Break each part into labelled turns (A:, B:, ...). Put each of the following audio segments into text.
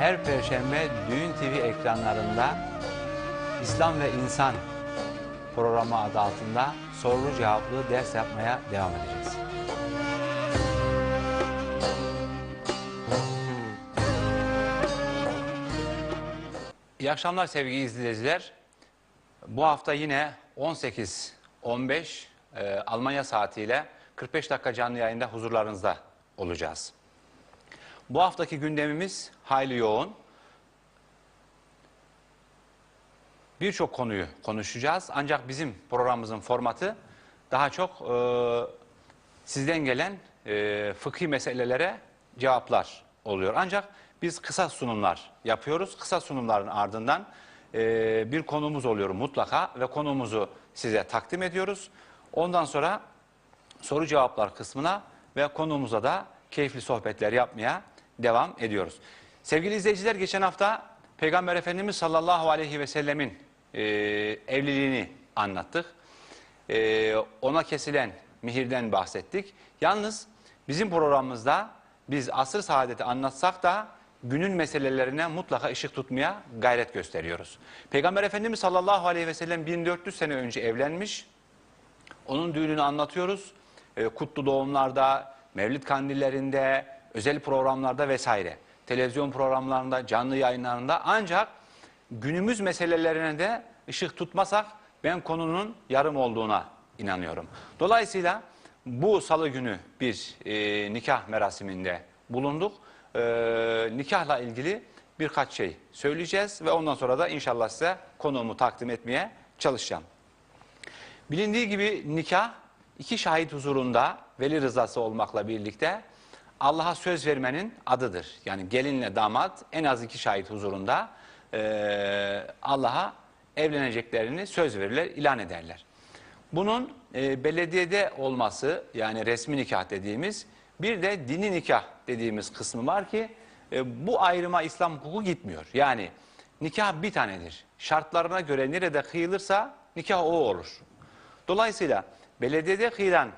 A: her perşembe Düğün TV ekranlarında İslam ve İnsan programı adı altında sorulu cevaplı ders yapmaya devam edeceğiz. İyi akşamlar sevgili izleyiciler. Bu hafta yine 18-15 e, Almanya saatiyle 45 dakika canlı yayında huzurlarınızda olacağız. Bu haftaki gündemimiz hayli yoğun. Birçok konuyu konuşacağız. Ancak bizim programımızın formatı daha çok e, sizden gelen e, fıkhi meselelere cevaplar oluyor. Ancak biz kısa sunumlar yapıyoruz. Kısa sunumların ardından e, bir konumuz oluyor mutlaka ve konumuzu size takdim ediyoruz. Ondan sonra soru cevaplar kısmına ve konumuza da keyifli sohbetler yapmaya devam ediyoruz. Sevgili izleyiciler geçen hafta Peygamber Efendimiz sallallahu aleyhi ve sellemin e, evliliğini anlattık. E, ona kesilen mihirden bahsettik. Yalnız bizim programımızda biz asır saadeti anlatsak da günün meselelerine mutlaka ışık tutmaya gayret gösteriyoruz. Peygamber Efendimiz sallallahu aleyhi ve sellem 1400 sene önce evlenmiş. Onun düğününü anlatıyoruz. E, kutlu doğumlarda, mevlid kandillerinde, özel programlarda vesaire. Televizyon programlarında, canlı yayınlarında ancak günümüz meselelerine de ışık tutmasak ben konunun yarım olduğuna inanıyorum. Dolayısıyla bu salı günü bir e, nikah merasiminde bulunduk. E, nikahla ilgili birkaç şey söyleyeceğiz ve ondan sonra da inşallah size konuğumu takdim etmeye çalışacağım. Bilindiği gibi nikah iki şahit huzurunda veli rızası olmakla birlikte Allah'a söz vermenin adıdır. Yani gelinle damat en az iki şahit huzurunda e, Allah'a evleneceklerini söz verirler, ilan ederler. Bunun e, belediyede olması yani resmi nikah dediğimiz bir de dini nikah dediğimiz kısmı var ki e, bu ayrıma İslam hukuku gitmiyor. Yani nikah bir tanedir. Şartlarına göre nerede kıyılırsa nikah o olur. Dolayısıyla belediyede kıyılan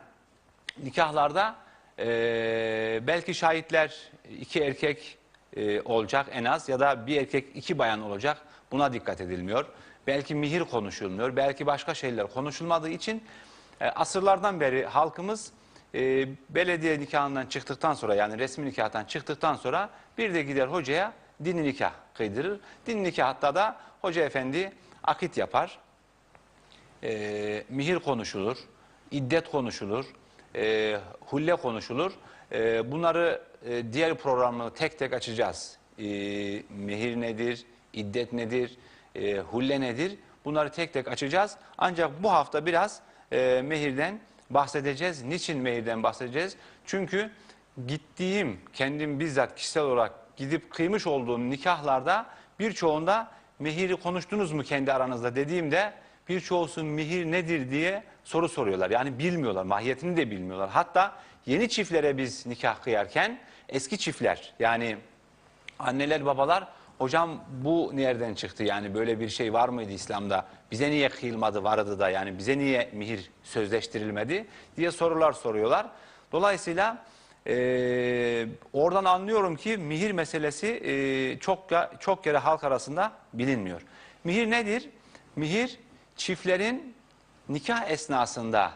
A: nikahlarda e, belki şahitler iki erkek e, olacak en az ya da bir erkek iki bayan olacak. Buna dikkat edilmiyor. Belki mihir konuşulmuyor. Belki başka şeyler konuşulmadığı için e, asırlardan beri halkımız e, belediye nikahından çıktıktan sonra yani resmi nikahtan çıktıktan sonra bir de gider hocaya dini nikah kıydırır. Dini nikahta da hoca efendi akit yapar e, mihir konuşulur, iddet konuşulur, e, hulle konuşulur. E, bunları e, diğer programı tek tek açacağız. E, mihir nedir, iddet nedir, e, hulle nedir? Bunları tek tek açacağız. Ancak bu hafta biraz e, mehirden bahsedeceğiz. Niçin mehirden bahsedeceğiz? Çünkü gittiğim, kendim bizzat kişisel olarak gidip kıymış olduğum nikahlarda birçoğunda mehiri konuştunuz mu kendi aranızda dediğimde birçoğusu mihir nedir diye soru soruyorlar. Yani bilmiyorlar, mahiyetini de bilmiyorlar. Hatta yeni çiftlere biz nikah kıyarken eski çiftler yani anneler babalar hocam bu nereden çıktı yani böyle bir şey var mıydı İslam'da bize niye kıyılmadı vardı da yani bize niye mihir sözleştirilmedi diye sorular soruyorlar. Dolayısıyla e, oradan anlıyorum ki mihir meselesi e, çok çok kere halk arasında bilinmiyor. Mihir nedir? Mihir çiftlerin nikah esnasında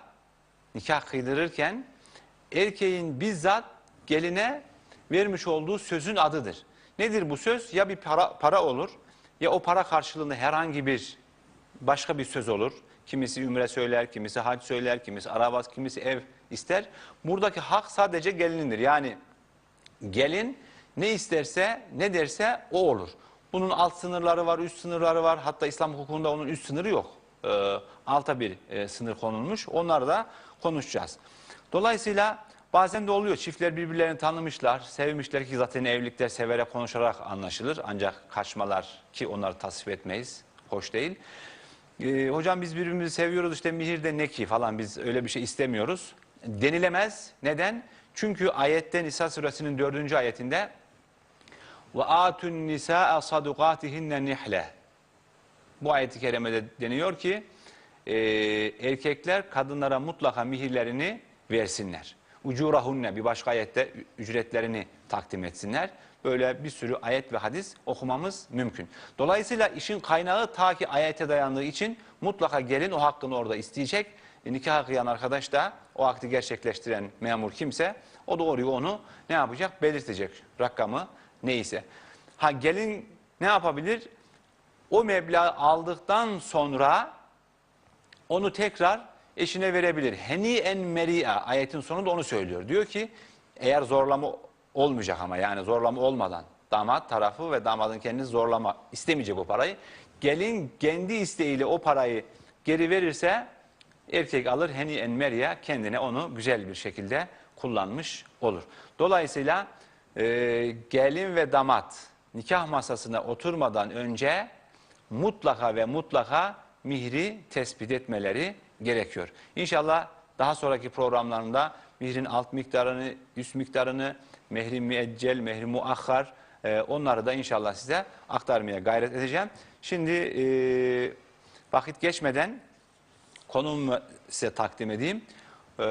A: nikah kıydırırken erkeğin bizzat geline vermiş olduğu sözün adıdır. Nedir bu söz? Ya bir para, para olur ya o para karşılığında herhangi bir başka bir söz olur. Kimisi ümre söyler, kimisi hac söyler, kimisi araba, kimisi ev ister. Buradaki hak sadece gelinindir. Yani gelin ne isterse, ne derse o olur. Bunun alt sınırları var, üst sınırları var. Hatta İslam hukukunda onun üst sınırı yok. E, alta bir e, sınır konulmuş. Onları da konuşacağız. Dolayısıyla bazen de oluyor. Çiftler birbirlerini tanımışlar, sevmişler ki zaten evlilikler severek konuşarak anlaşılır. Ancak kaçmalar ki onları tasvip etmeyiz. Hoş değil. E, hocam biz birbirimizi seviyoruz işte mihirde ne ki falan biz öyle bir şey istemiyoruz. Denilemez. Neden? Çünkü ayette Nisa suresinin dördüncü ayetinde ve atun nisaa sadukatihinne nihle. Bu ayet-i kerimede deniyor ki e, erkekler kadınlara mutlaka mihirlerini versinler. ucurahunne bir başka ayette ücretlerini takdim etsinler. Böyle bir sürü ayet ve hadis okumamız mümkün. Dolayısıyla işin kaynağı ta ki ayete dayandığı için mutlaka gelin o hakkını orada isteyecek. E, nikah kıyan arkadaş da o akdi gerçekleştiren memur kimse o doğruyu onu ne yapacak? Belirtecek rakamı neyse. Ha gelin ne yapabilir? O meblağı aldıktan sonra onu tekrar eşine verebilir. Heni en meri'a ayetin sonunda onu söylüyor. Diyor ki eğer zorlama olmayacak ama yani zorlama olmadan damat tarafı ve damadın kendisi zorlama istemeyecek o parayı. Gelin kendi isteğiyle o parayı geri verirse erkek alır heni en meri'a kendine onu güzel bir şekilde kullanmış olur. Dolayısıyla e, gelin ve damat nikah masasına oturmadan önce mutlaka ve mutlaka mihri tespit etmeleri gerekiyor. İnşallah daha sonraki programlarında mihrin alt miktarını, üst miktarını, mehri müeccel, mehri muakhar e, onları da inşallah size aktarmaya gayret edeceğim. Şimdi e, vakit geçmeden konuğumu size takdim edeyim. E,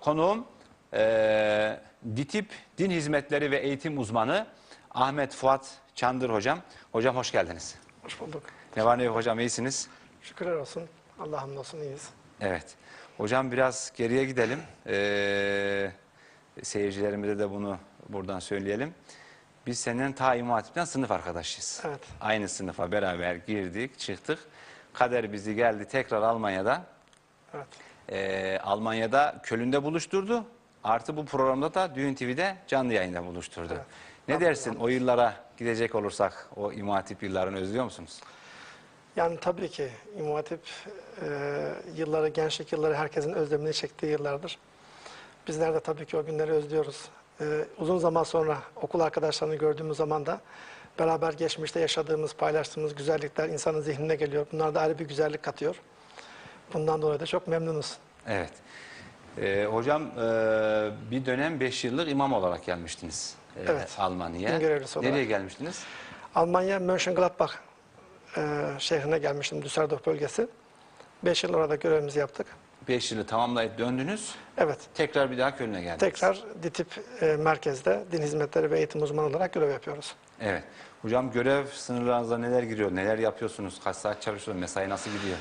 A: konuğum e, DİTİP Din Hizmetleri ve Eğitim Uzmanı Ahmet Fuat Çandır Hocam. Hocam hoş geldiniz.
B: Hoş bulduk.
A: Ne var ne yok hocam iyisiniz?
B: Şükürler olsun. Allah hamdolsun iyiyiz.
A: Evet. Hocam biraz geriye gidelim. Ee, seyircilerimize de bunu buradan söyleyelim. Biz senden ta İmam Hatip'ten sınıf arkadaşıyız.
B: Evet.
A: Aynı sınıfa beraber girdik, çıktık. Kader bizi geldi tekrar Almanya'da.
B: Evet.
A: Ee, Almanya'da Köln'de buluşturdu. Artı bu programda da Düğün TV'de canlı yayında buluşturdu.
B: Evet.
A: Ne dersin o yıllara gidecek olursak o İmam Hatip yıllarını özlüyor musunuz?
B: Yani tabii ki İmam Hatip e, yılları, gençlik yılları herkesin özlemini çektiği yıllardır. Bizler de tabii ki o günleri özlüyoruz. E, uzun zaman sonra okul arkadaşlarını gördüğümüz zaman da beraber geçmişte yaşadığımız, paylaştığımız güzellikler insanın zihnine geliyor. Bunlar da ayrı bir güzellik katıyor. Bundan dolayı da çok memnunuz.
A: Evet. Ee, hocam e, bir dönem 5 yıllık imam olarak gelmiştiniz
B: Evet.
A: Almanya'ya. Nereye gelmiştiniz?
B: Almanya Mönchengladbach e, şehrine gelmiştim, Düsseldorf bölgesi. Beş yıl orada görevimizi yaptık.
A: 5 yılı tamamlayıp döndünüz.
B: Evet,
A: Tekrar bir daha Köln'e geldiniz.
B: tekrar DİTİP e, merkezde din hizmetleri ve eğitim uzmanı olarak görev yapıyoruz.
A: Evet. Hocam görev sınırlarınıza neler giriyor? Neler yapıyorsunuz? Kaç saat çalışıyorsunuz? Mesai nasıl gidiyor?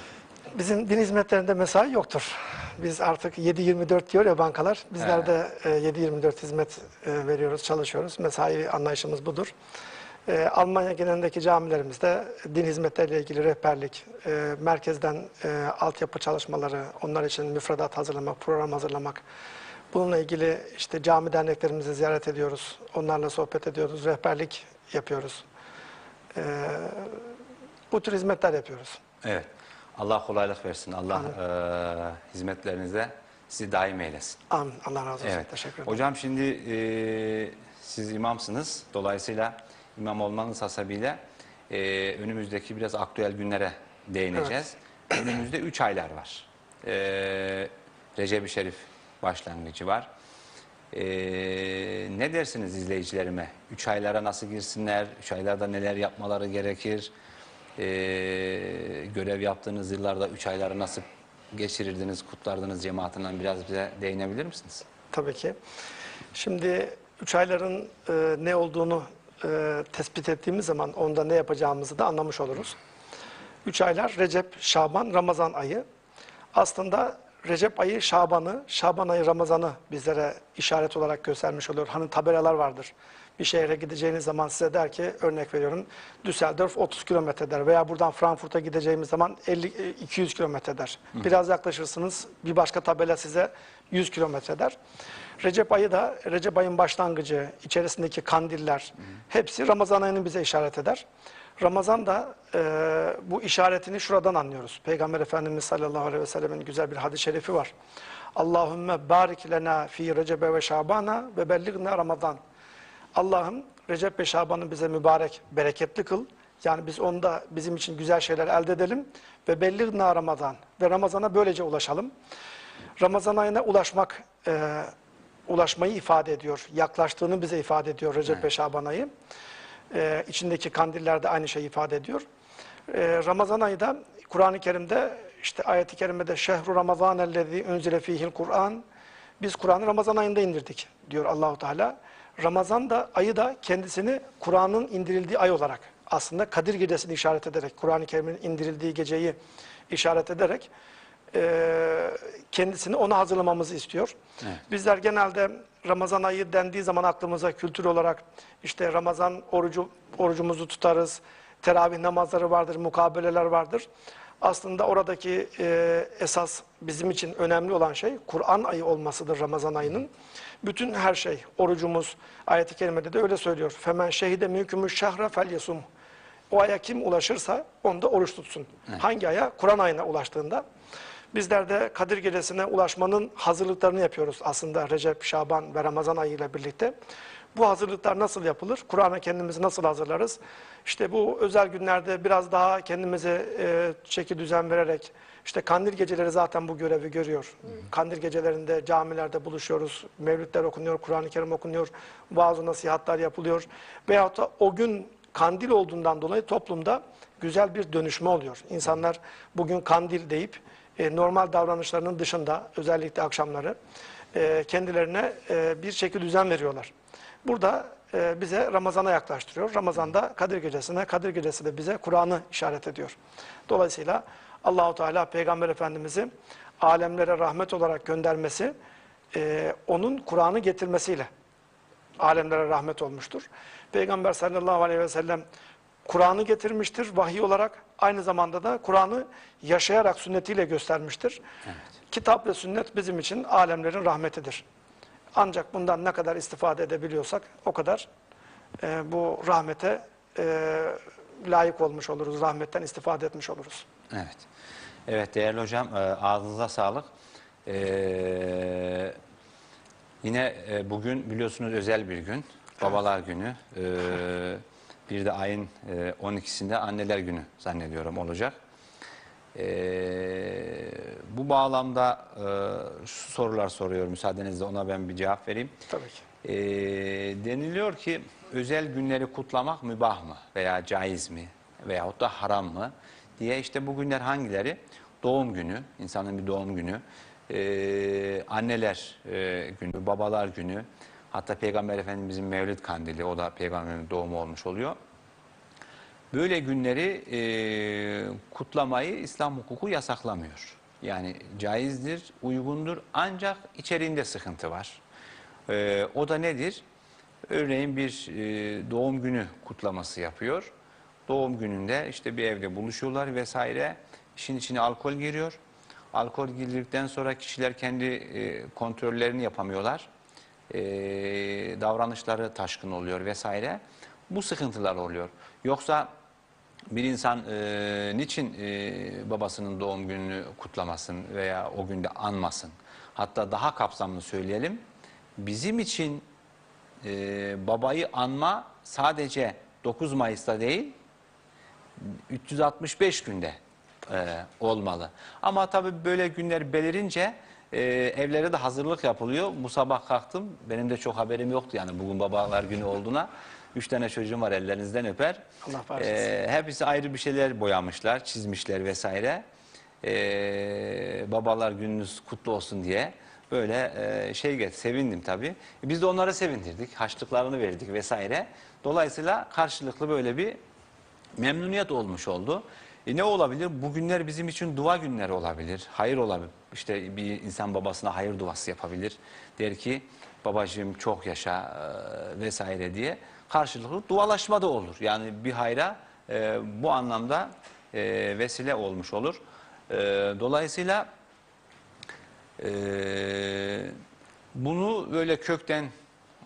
B: Bizim din hizmetlerinde mesai yoktur. Biz artık 7-24 diyor ya bankalar. Bizler
A: He.
B: de e, 7-24 hizmet e, veriyoruz, çalışıyoruz. Mesai anlayışımız budur. E, Almanya genelindeki camilerimizde din hizmetleriyle ilgili rehberlik, e, merkezden e, altyapı çalışmaları, onlar için müfredat hazırlamak, program hazırlamak. Bununla ilgili işte cami derneklerimizi ziyaret ediyoruz. Onlarla sohbet ediyoruz, rehberlik yapıyoruz. E, bu tür hizmetler yapıyoruz.
A: Evet. Allah kolaylık versin. Allah e, hizmetlerinize sizi daim eylesin.
B: Amin. Allah razı olsun.
A: Evet.
B: Teşekkür ederim.
A: Hocam şimdi e, siz imamsınız. Dolayısıyla imam olmanız hasebiyle e, önümüzdeki biraz aktüel günlere değineceğiz. Önümüzde 3 aylar var. E, Recep-i Şerif başlangıcı var. E, ne dersiniz izleyicilerime? 3 aylara nasıl girsinler? 3 aylarda neler yapmaları gerekir? E, görev yaptığınız yıllarda 3 ayları nasıl geçirirdiniz, kutlardınız cemaatinden biraz bize değinebilir misiniz?
B: Tabii ki. Şimdi üç ayların e, ne olduğunu e, tespit ettiğimiz zaman onda ne yapacağımızı da anlamış oluruz. Üç aylar Recep, Şaban, Ramazan ayı. Aslında Recep ayı Şaban'ı, Şaban ayı Ramazan'ı bizlere işaret olarak göstermiş oluyor. Hani tabelalar vardır. Bir şehre gideceğiniz zaman size der ki, örnek veriyorum, Düsseldorf 30 kilometre der veya buradan Frankfurt'a gideceğimiz zaman 50, e, 200 kilometre der. Biraz yaklaşırsınız, bir başka tabela size 100 kilometre der. Recep ayı da, Recep ayın başlangıcı, içerisindeki kandiller, hepsi Ramazan ayını bize işaret eder. Ramazan da e, bu işaretini şuradan anlıyoruz. Peygamber Efendimiz sallallahu aleyhi ve sellemin güzel bir hadis-i şerifi var. Allahümme barik lena fi recebe ve şabana ve belligna ramazan. Allah'ım Recep ve Şaban'ı bize mübarek, bereketli kıl. Yani biz onda bizim için güzel şeyler elde edelim ve belligna Ramazan ve Ramazan'a böylece ulaşalım. Ramazan ayına ulaşmak, e, ulaşmayı ifade ediyor. Yaklaştığını bize ifade ediyor Recep ve Şaban ayı. E, içindeki kandiller de aynı şeyi ifade ediyor. E, Ramazan ayı da Kur'an-ı Kerim'de işte ayet-i kerimede şehru ramazan ellezî unzile fîhil Kur'an Biz Kur'an'ı Ramazan ayında indirdik diyor Allahu Teala. Ramazan da ayı da kendisini Kur'an'ın indirildiği ay olarak aslında Kadir Gecesi'ni işaret ederek, Kur'an-ı Kerim'in indirildiği geceyi işaret ederek e, kendisini ona hazırlamamızı istiyor. Bizler genelde Ramazan ayı dendiği zaman aklımıza kültür olarak işte Ramazan orucu orucumuzu tutarız, teravih namazları vardır, mukabeleler vardır. Aslında oradaki e, esas bizim için önemli olan şey Kur'an ayı olmasıdır Ramazan ayının. Bütün her şey, orucumuz, ayet-i kerimede de öyle söylüyor. Femen şehide mümkümüş şehre fel yasum. O aya kim ulaşırsa onda oruç tutsun. Hangi aya? Kur'an ayına ulaştığında. Bizler de Kadir Gecesi'ne ulaşmanın hazırlıklarını yapıyoruz aslında Recep, Şaban ve Ramazan ayıyla birlikte. Bu hazırlıklar nasıl yapılır? Kur'an'a kendimizi nasıl hazırlarız? İşte bu özel günlerde biraz daha kendimize e, çeki düzen vererek, işte kandil geceleri zaten bu görevi görüyor. Kandil gecelerinde camilerde buluşuyoruz, mevlütler okunuyor, Kur'an-ı Kerim okunuyor, vaaz nasihatler yapılıyor. Veyahut da o gün kandil olduğundan dolayı toplumda güzel bir dönüşme oluyor. İnsanlar bugün kandil deyip e, normal davranışlarının dışında özellikle akşamları e, kendilerine e, bir şekil düzen veriyorlar. Burada e, bize Ramazan'a yaklaştırıyor. Ramazan'da Kadir Gecesi'ne, Kadir Gecesi de bize Kur'an'ı işaret ediyor. Dolayısıyla Allahu Teala Peygamber Efendimiz'i alemlere rahmet olarak göndermesi, e, onun Kur'an'ı getirmesiyle alemlere rahmet olmuştur. Peygamber sallallahu aleyhi ve sellem Kur'an'ı getirmiştir vahiy olarak. Aynı zamanda da Kur'an'ı yaşayarak sünnetiyle göstermiştir. Kitap ve sünnet bizim için alemlerin rahmetidir. Ancak bundan ne kadar istifade edebiliyorsak o kadar e, bu rahmete e, layık olmuş oluruz. Rahmetten istifade etmiş oluruz.
A: Evet. Evet değerli hocam e, ağzınıza sağlık. Ee, yine e, bugün biliyorsunuz özel bir gün. Babalar günü. Ee, bir de ayın e, 12'sinde anneler günü zannediyorum olacak. Ee, bu bağlamda e, şu sorular soruyor müsaadenizle ona ben bir cevap vereyim.
B: Tabii ki.
A: Ee, deniliyor ki özel günleri kutlamak mübah mı veya caiz mi veyahut da haram mı diye işte bu günler hangileri? Doğum günü, insanın bir doğum günü, ee, anneler e, günü, babalar günü, hatta Peygamber Efendimizin Mevlid Kandili o da Peygamberin doğumu olmuş oluyor. Böyle günleri e, kutlamayı İslam hukuku yasaklamıyor. Yani caizdir, uygundur ancak içeriğinde sıkıntı var. E, o da nedir? Örneğin bir e, doğum günü kutlaması yapıyor. Doğum gününde işte bir evde buluşuyorlar vesaire. İşin içine alkol giriyor. Alkol girdikten sonra kişiler kendi e, kontrollerini yapamıyorlar. E, davranışları taşkın oluyor vesaire. Bu sıkıntılar oluyor. Yoksa bir insan e, niçin e, babasının doğum gününü kutlamasın veya o günde anmasın? Hatta daha kapsamlı söyleyelim. Bizim için e, babayı anma sadece 9 Mayıs'ta değil, 365 günde e, olmalı. Ama tabii böyle günler belirince e, evlere de hazırlık yapılıyor. Bu sabah kalktım, benim de çok haberim yoktu yani bugün babalar günü olduğuna. Üç tane çocuğum var ellerinizden öper.
B: Allah bağışlasın.
A: E, hepsi ayrı bir şeyler boyamışlar, çizmişler vesaire. E, babalar gününüz kutlu olsun diye böyle e, şey get sevindim tabii. Biz de onlara sevindirdik, haçlıklarını verdik vesaire. Dolayısıyla karşılıklı böyle bir memnuniyet olmuş oldu. E ne olabilir? Bugünler bizim için dua günleri olabilir. Hayır olabilir. İşte bir insan babasına hayır duası yapabilir. Der ki babacığım çok yaşa e, vesaire diye. Karşılıklı dualaşma da olur. Yani bir hayra e, bu anlamda e, vesile olmuş olur. E, dolayısıyla e, bunu böyle kökten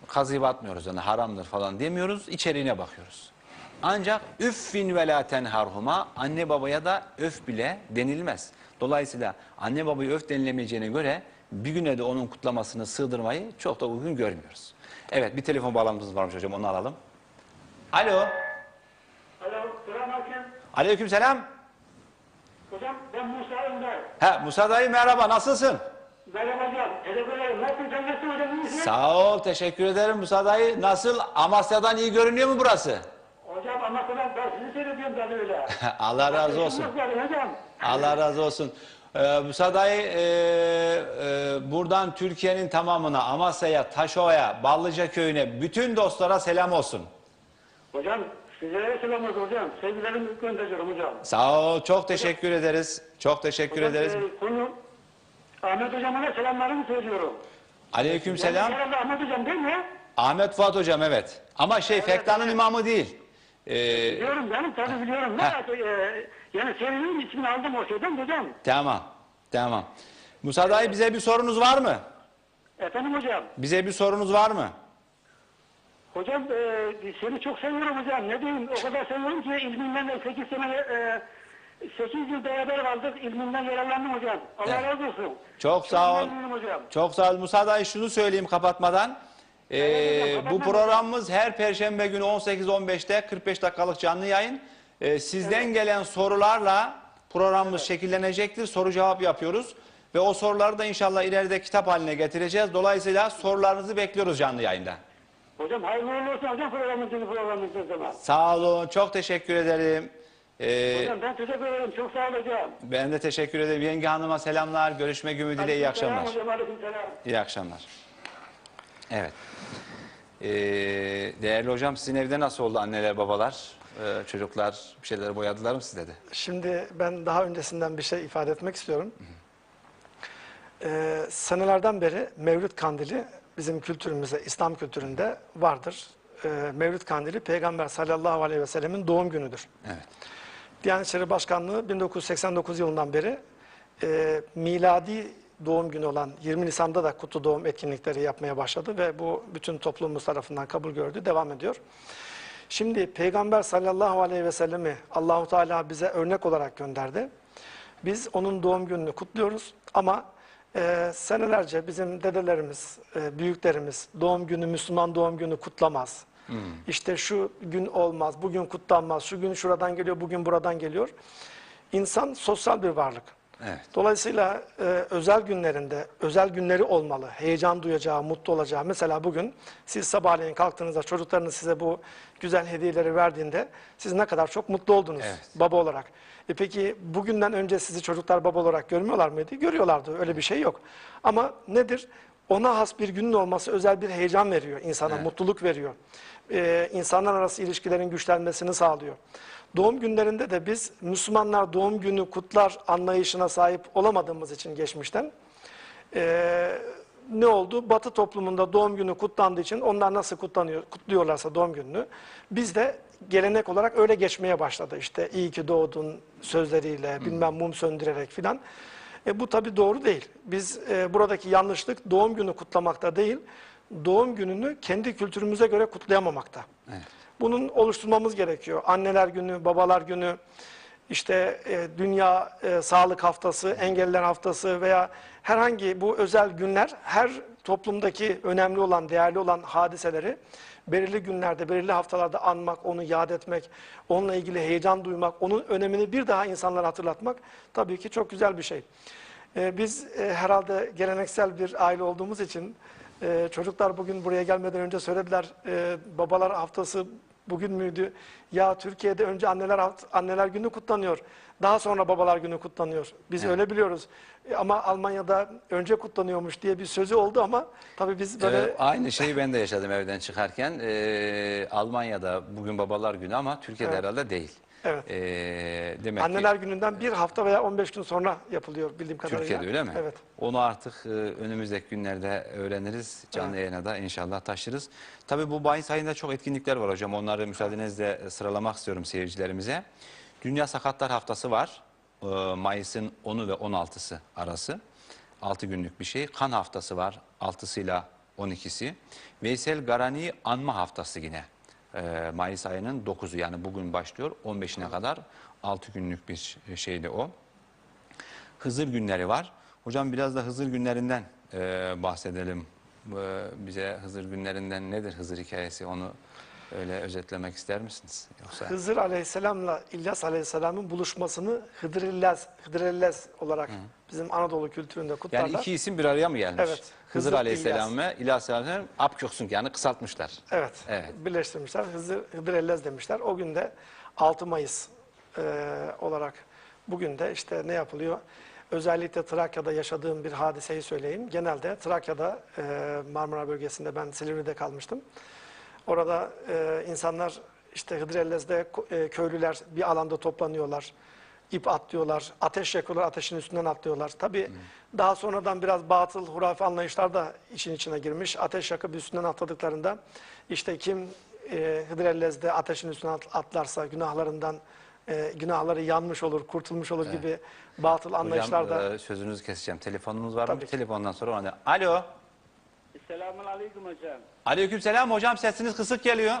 A: kazıyıp atmıyoruz. Yani haramdır falan demiyoruz. içeriğine bakıyoruz. Ancak üffin ve la tenharhuma anne babaya da öf bile denilmez. Dolayısıyla anne babaya öf denilemeyeceğine göre bir güne de onun kutlamasını sığdırmayı çok da uygun görmüyoruz. Evet bir telefon bağlantımız varmış hocam onu alalım. Alo.
C: Alo, selamünaleyküm.
A: Aleyküm selam.
C: Hocam ben Musa Önder.
A: Ha Musa dayı merhaba nasılsın?
C: Merhaba hocam. Teşekkür ederim. Nasılsın? Sen nasılsın hocam? İyi misin?
A: Sağ ol teşekkür ederim Musa dayı. Nasıl Amasya'dan iyi görünüyor mu burası?
C: Hocam anlatmadan ben sizi seyrediyorum ben öyle.
A: Allah razı olsun.
C: Nasıl geldin hocam?
A: Allah razı olsun. Ee, Musa dayı e, e, buradan Türkiye'nin tamamına, Amasya'ya, Taşova'ya, Ballıca köyüne, bütün dostlara selam olsun.
C: Hocam sizlere selam olsun hocam. Sevgilerimi gönderiyorum hocam.
A: Sağ ol, çok teşekkür ederiz. Çok teşekkür
C: Hocam,
A: ederiz.
C: e, konu Ahmet hocama da selamlarımı söylüyorum.
A: Aleyküm selam.
C: Herhalde Ahmet hocam değil mi?
A: Ahmet Fuat hocam evet. Ama şey Fektan'ın imamı değil. Ee,
C: Biliyorum canım tabii biliyorum. Ne e, yani senin ismini aldım o şeyden hocam.
A: tamam, tamam. Musa dayı bize bir sorunuz var mı?
C: Efendim hocam.
A: Bize bir sorunuz var mı?
C: Hocam e, seni çok seviyorum hocam. Ne diyeyim o kadar seviyorum ki ilminden de 8 sene e, 8 yıl beraber kaldık. İlminden yararlandım hocam. Allah
A: Evet.
C: razı olsun.
A: Çok sağ ol.
C: hocam.
A: Çok sağ ol Musa dayı şunu söyleyeyim kapatmadan. Ee,
C: Evet hocam,
A: bu programımız her perşembe günü 18-15'te 45 dakikalık canlı yayın. Ee, sizden gelen sorularla programımız şekillenecektir. Soru cevap yapıyoruz. Ve o soruları da inşallah ileride kitap haline getireceğiz. Dolayısıyla sorularınızı bekliyoruz canlı yayında.
C: Hocam hayırlı uğurlu olsun hocam programımızın programımızın zaman.
A: Sağ olun. Çok teşekkür ederim. Ee,
C: Hocam ben teşekkür ederim. Çok sağ ol hocam.
A: ben de teşekkür ederim. Yenge Hanım'a selamlar. Görüşmek ümidiyle iyi akşamlar.
C: Hocam.
A: İyi akşamlar. Evet. Ee, değerli hocam sizin evde nasıl oldu anneler babalar? Ee, çocuklar bir şeyler boyadılar mı size de?
B: Şimdi ben daha öncesinden bir şey ifade etmek istiyorum. Ee, senelerden beri Mevlüt Kandili bizim kültürümüzde, İslam kültüründe vardır. Ee, Mevlüt Kandili Peygamber sallallahu aleyhi ve sellemin doğum günüdür.
A: Evet.
B: Diyanet İşleri Başkanlığı 1989 yılından beri e, miladi doğum günü olan 20 Nisan'da da kutlu doğum etkinlikleri yapmaya başladı ve bu bütün toplumumuz tarafından kabul gördü, devam ediyor. Şimdi Peygamber sallallahu aleyhi ve sellemi Allahu Teala bize örnek olarak gönderdi. Biz onun doğum gününü kutluyoruz ama e, senelerce bizim dedelerimiz, e, büyüklerimiz doğum günü, Müslüman doğum günü kutlamaz. İşte şu gün olmaz, bugün kutlanmaz, şu gün şuradan geliyor, bugün buradan geliyor. İnsan sosyal bir varlık.
A: Evet.
B: Dolayısıyla e, özel günlerinde, özel günleri olmalı. Heyecan duyacağı, mutlu olacağı. Mesela bugün siz sabahleyin kalktığınızda çocuklarınız size bu güzel hediyeleri verdiğinde siz ne kadar çok mutlu oldunuz
A: Evet.
B: baba olarak. E peki bugünden önce sizi çocuklar baba olarak görmüyorlar mıydı? Görüyorlardı. Öyle bir şey yok. Ama nedir? Ona has bir günün olması özel bir heyecan veriyor insana, mutluluk veriyor. Ee, insanlar arası ilişkilerin güçlenmesini sağlıyor. Doğum günlerinde de biz Müslümanlar doğum günü kutlar anlayışına sahip olamadığımız için geçmişten ee, ne oldu? Batı toplumunda doğum günü kutlandığı için onlar nasıl kutlanıyor, kutluyorlarsa doğum gününü biz de gelenek olarak öyle geçmeye başladı. İşte iyi ki doğdun sözleriyle, bilmem mum söndürerek filan. E, bu tabii doğru değil. Biz e, buradaki yanlışlık doğum günü kutlamakta değil, doğum gününü kendi kültürümüze göre kutlayamamakta. Bunun oluşturmamız gerekiyor. Anneler günü, babalar günü, işte e, Dünya e, Sağlık Haftası, Engelliler Haftası veya herhangi bu özel günler her toplumdaki önemli olan, değerli olan hadiseleri belirli günlerde, belirli haftalarda anmak, onu yad etmek, onunla ilgili heyecan duymak, onun önemini bir daha insanlara hatırlatmak tabii ki çok güzel bir şey. E, biz e, herhalde geleneksel bir aile olduğumuz için e, çocuklar bugün buraya gelmeden önce söylediler, e, babalar haftası bugün müydü? Ya Türkiye'de önce anneler anneler günü kutlanıyor. Daha sonra babalar günü kutlanıyor. Biz öyle biliyoruz. E, Ama Almanya'da önce kutlanıyormuş diye bir sözü oldu ama tabii biz böyle
A: Ee, aynı şeyi ben de yaşadım evden çıkarken. Ee, Almanya'da bugün babalar günü ama Türkiye'de
B: Evet.
A: herhalde değil.
B: Evet.
A: Ee, demek
B: anneler
A: ki
B: gününden bir hafta veya 15 gün sonra yapılıyor bildiğim kadarıyla.
A: Türkiye'de öyle mi?
B: Evet.
A: Onu artık e, önümüzdeki günlerde öğreniriz. Canlı yayına da inşallah taşırız. Tabii bu Mayıs ayında çok etkinlikler var hocam. Onları müsaadenizle e, sıralamak istiyorum seyircilerimize. Dünya Sakatlar Haftası var. Ee, Mayıs'ın 10'u ve 16'sı arası. 6 günlük bir şey. Kan Haftası var. 6'sıyla 12'si. Veysel Garani Anma Haftası yine. Mayıs ayının 9'u yani bugün başlıyor. 15'ine kadar 6 günlük bir şeydi o. Hızır günleri var. Hocam biraz da Hızır günlerinden bahsedelim. Bize Hızır günlerinden nedir Hızır hikayesi onu öyle özetlemek ister misiniz? Yoksa
B: Hızır Aleyhisselam'la İlyas Aleyhisselam'ın buluşmasını Hıdır İlyas olarak bizim Anadolu kültüründe kutlarlar.
A: yani iki isim bir araya mı gelmiş?
B: Evet.
A: Hızır,
B: Hızır,
A: Aleyhisselam ve İlyas Aleyhisselam Apköksünk yani kısaltmışlar.
B: Evet,
A: Evet.
B: birleştirmişler. Hızır, Hıdır Ellez demişler. O gün de 6 Mayıs e, olarak bugün de işte ne yapılıyor? özellikle Trakya'da yaşadığım bir hadiseyi söyleyeyim. Genelde Trakya'da e, Marmara bölgesinde ben Silivri'de kalmıştım. Orada e, insanlar işte Hıdrellez'de e, köylüler bir alanda toplanıyorlar. ip atlıyorlar, ateş yakıyorlar, ateşin üstünden atlıyorlar. Tabii daha sonradan biraz batıl, hurafe anlayışlar da işin içine girmiş. Ateş yakıp üstünden atladıklarında işte kim e, Hıdrellez'de ateşin üstüne at- atlarsa günahlarından e, günahları yanmış olur, kurtulmuş olur gibi batıl anlayışlar da
A: Hocam e, sözünüzü keseceğim. Telefonumuz var mı?
B: Tabii ki.
A: Telefondan sonra ona. Alo.
C: Selamun aleyküm hocam.
A: Aleykümselam hocam sesiniz kısık geliyor.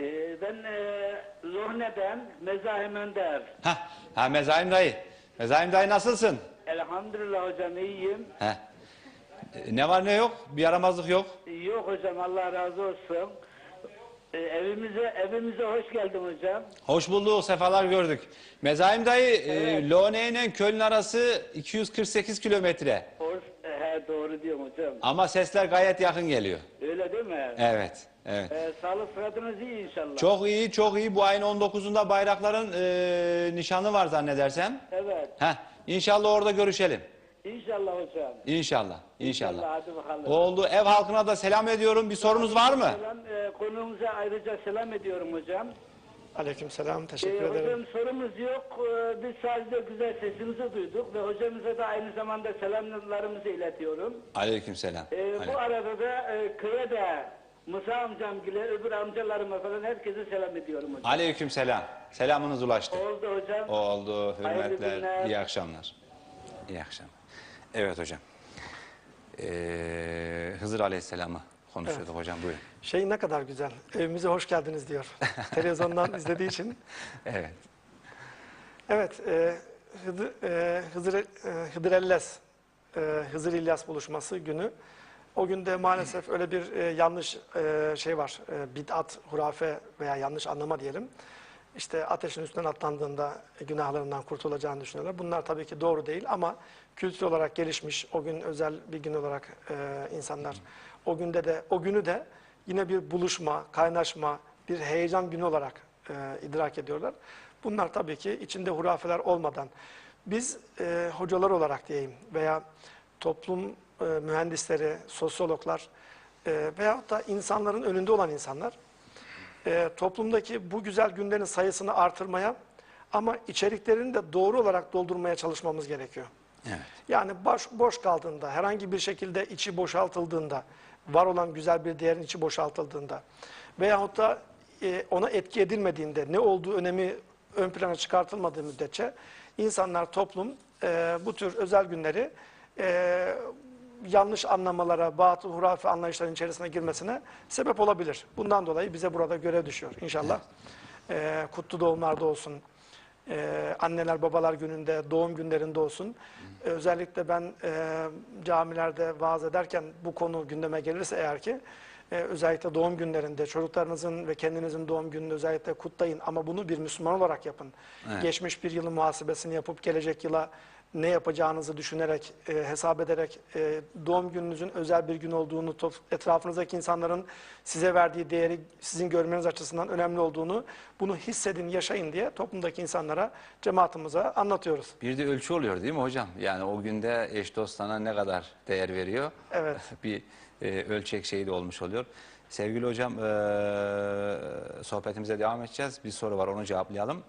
C: Ee, ben e, Lohne'den Mezahim Önder.
A: Hah, ha Mezaim dayı. Mezaim dayı nasılsın?
C: Elhamdülillah hocam iyiyim.
A: Heh. E, Ne var ne yok? Bir yaramazlık yok.
C: Yok hocam Allah razı olsun. Ee, evimize evimize hoş geldin hocam.
A: Hoş bulduk, sefalar gördük. Mezaim dayı, e, Lone ile Köln arası 248 kilometre.
C: Or- he, doğru diyorum hocam.
A: Ama sesler gayet yakın geliyor.
C: Öyle değil mi?
A: Evet, evet.
C: Ee, sağlık sıhhatiniz iyi inşallah.
A: Çok iyi, çok iyi. Bu ayın 19'unda bayrakların e, nişanı var zannedersem.
C: Evet.
A: Heh, inşallah orada görüşelim.
C: İnşallah hocam.
A: İnşallah, inşallah.
C: İnşallah, hadi bakalım.
A: Oldu. Ev halkına da selam ediyorum. Bir sorunuz var mı?
C: Selam, e, konuğumuza ayrıca selam ediyorum hocam.
B: aleykümselam,
C: Ee,
B: teşekkür ederim.
C: hocam sorumuz yok. Ee, biz sadece güzel sesinizi duyduk ve hocamıza da aynı zamanda selamlarımızı iletiyorum.
A: Aleykümselam.
C: Ee,
A: Aleyküm.
C: bu arada da e, köye de Musa amcam gibi öbür amcalarıma falan herkese selam ediyorum hocam.
A: Aleykümselam. Selamınız ulaştı.
C: Oldu hocam.
A: Oldu.
C: Hayırlı
A: Hürmetler.
C: günler.
A: İyi akşamlar. İyi akşamlar. Evet hocam. Ee, Hızır Aleyhisselam'ı konuşuyorduk hocam. Buyurun.
B: Şey ne kadar güzel, evimize hoş geldiniz diyor. Televizyondan izlediği için.
A: Evet.
B: Evet, e, Hıdır, e, Hızır, e, Hıdrellez, e, Hızır İlyas buluşması günü. O günde maalesef öyle bir e, yanlış e, şey var, e, bid'at, hurafe veya yanlış anlama diyelim. İşte ateşin üstünden atlandığında günahlarından kurtulacağını düşünüyorlar. Bunlar tabii ki doğru değil ama kültür olarak gelişmiş, o gün özel bir gün olarak e, insanlar o günde de, o günü de yine bir buluşma, kaynaşma, bir heyecan günü olarak e, idrak ediyorlar. Bunlar tabii ki içinde hurafeler olmadan biz e, hocalar olarak diyeyim veya toplum e, mühendisleri, sosyologlar e, veyahut da insanların önünde olan insanlar e, toplumdaki bu güzel günlerin sayısını artırmaya ama içeriklerini de doğru olarak doldurmaya çalışmamız gerekiyor.
A: Evet.
B: Yani boş, boş kaldığında, herhangi bir şekilde içi boşaltıldığında, var olan güzel bir değerin içi boşaltıldığında veyahut da e, ona etki edilmediğinde, ne olduğu önemi ön plana çıkartılmadığı müddetçe insanlar, toplum e, bu tür özel günleri e, yanlış anlamalara, batıl, hurafe anlayışların içerisine girmesine sebep olabilir. Bundan dolayı bize burada görev düşüyor inşallah. E, kutlu doğumlarda olsun, ee, anneler babalar gününde, doğum günlerinde olsun. Ee, özellikle ben e, camilerde vaaz ederken bu konu gündeme gelirse eğer ki e, özellikle doğum günlerinde çocuklarınızın ve kendinizin doğum gününü özellikle kutlayın ama bunu bir Müslüman olarak yapın.
A: Evet.
B: Geçmiş bir yılın muhasebesini yapıp gelecek yıla ne yapacağınızı düşünerek, e, hesap ederek e, doğum gününüzün özel bir gün olduğunu, top- etrafınızdaki insanların size verdiği değeri sizin görmeniz açısından önemli olduğunu, bunu hissedin, yaşayın diye toplumdaki insanlara, cemaatimize anlatıyoruz.
A: Bir de ölçü oluyor değil mi hocam? Yani o günde eş dost sana ne kadar değer veriyor?
B: Evet.
A: bir e, ölçek şeyi de olmuş oluyor. Sevgili hocam e, sohbetimize devam edeceğiz. Bir soru var onu cevaplayalım.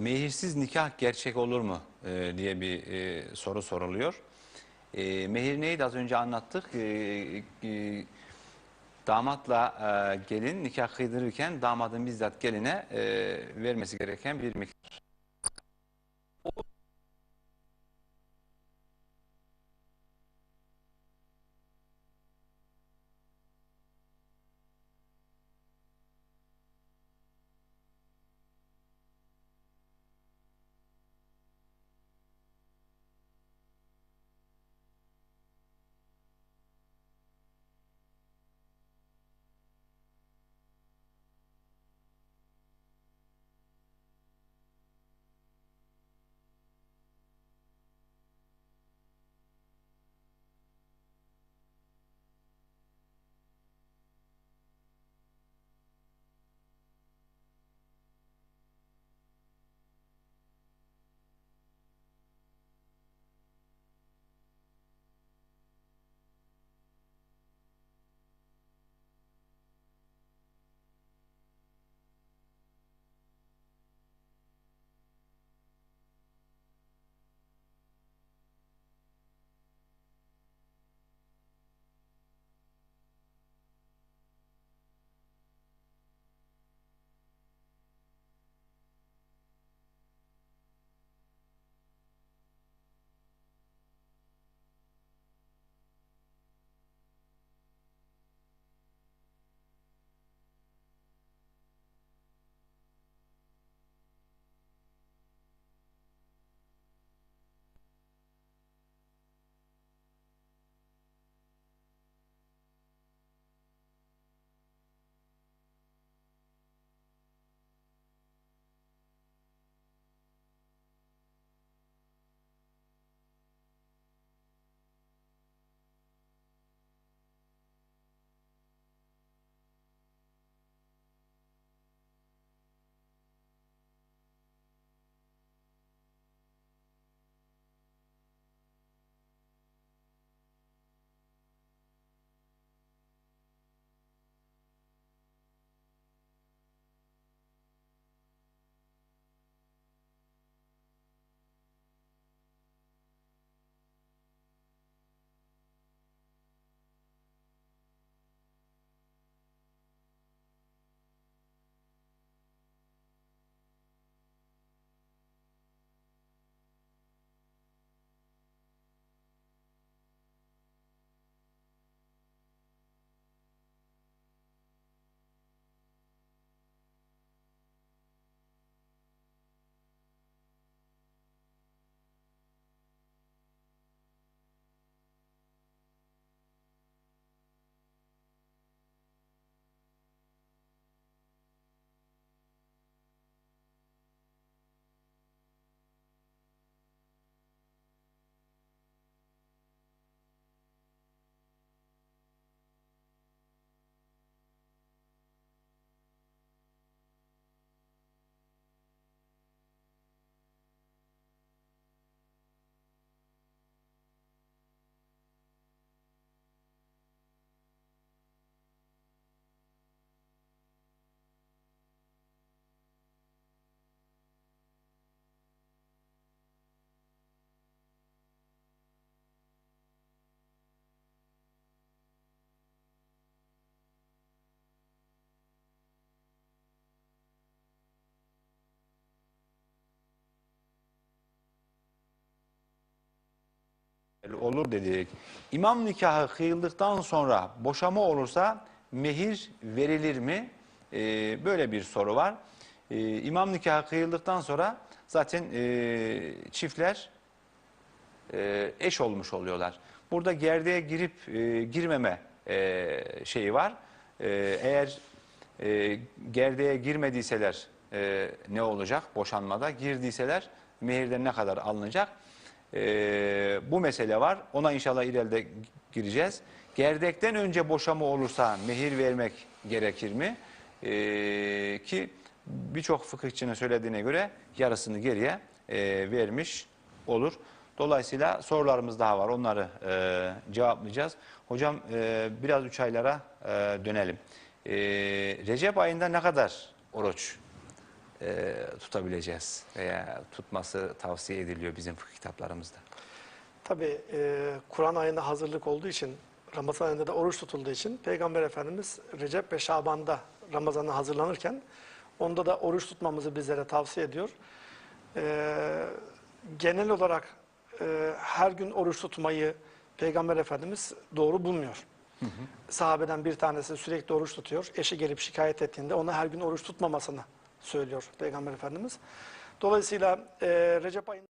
A: Mehirsiz nikah gerçek olur mu e, diye bir e, soru soruluyor. E, mehir neydi az önce anlattık. E, e, damatla e, gelin nikah kıydırırken damadın bizzat geline e, vermesi gereken bir miktar. Olur dedik. İmam nikahı kıyıldıktan sonra boşama olursa mehir verilir mi? Ee, böyle bir soru var. Ee, imam nikahı kıyıldıktan sonra zaten e, çiftler e, eş olmuş oluyorlar. Burada gerdeğe girip e, girmeme e, şeyi var. E, eğer e, gerdeğe girmediyseler e, ne olacak boşanmada? Girdiyseler mehirden ne kadar alınacak? E, bu mesele var. Ona inşallah ileride gireceğiz. Gerdekten önce boşama olursa mehir vermek gerekir mi? E, ki birçok fıkıhçının söylediğine göre yarısını geriye e, vermiş olur. Dolayısıyla sorularımız daha var. Onları e, cevaplayacağız. Hocam e, biraz üç aylara e, dönelim. E, Recep ayında ne kadar oruç e, tutabileceğiz veya tutması tavsiye ediliyor bizim fıkıh kitaplarımızda?
B: Tabii e, Kur'an ayına hazırlık olduğu için, Ramazan ayında da oruç tutulduğu için Peygamber Efendimiz Recep ve Şaban'da Ramazan'a hazırlanırken onda da oruç tutmamızı bizlere tavsiye ediyor. E, genel olarak e, her gün oruç tutmayı Peygamber Efendimiz doğru bulmuyor. Sahabeden bir tanesi sürekli oruç tutuyor. Eşi gelip şikayet ettiğinde ona her gün oruç tutmamasını söylüyor Peygamber Efendimiz. Dolayısıyla e, Recep ayında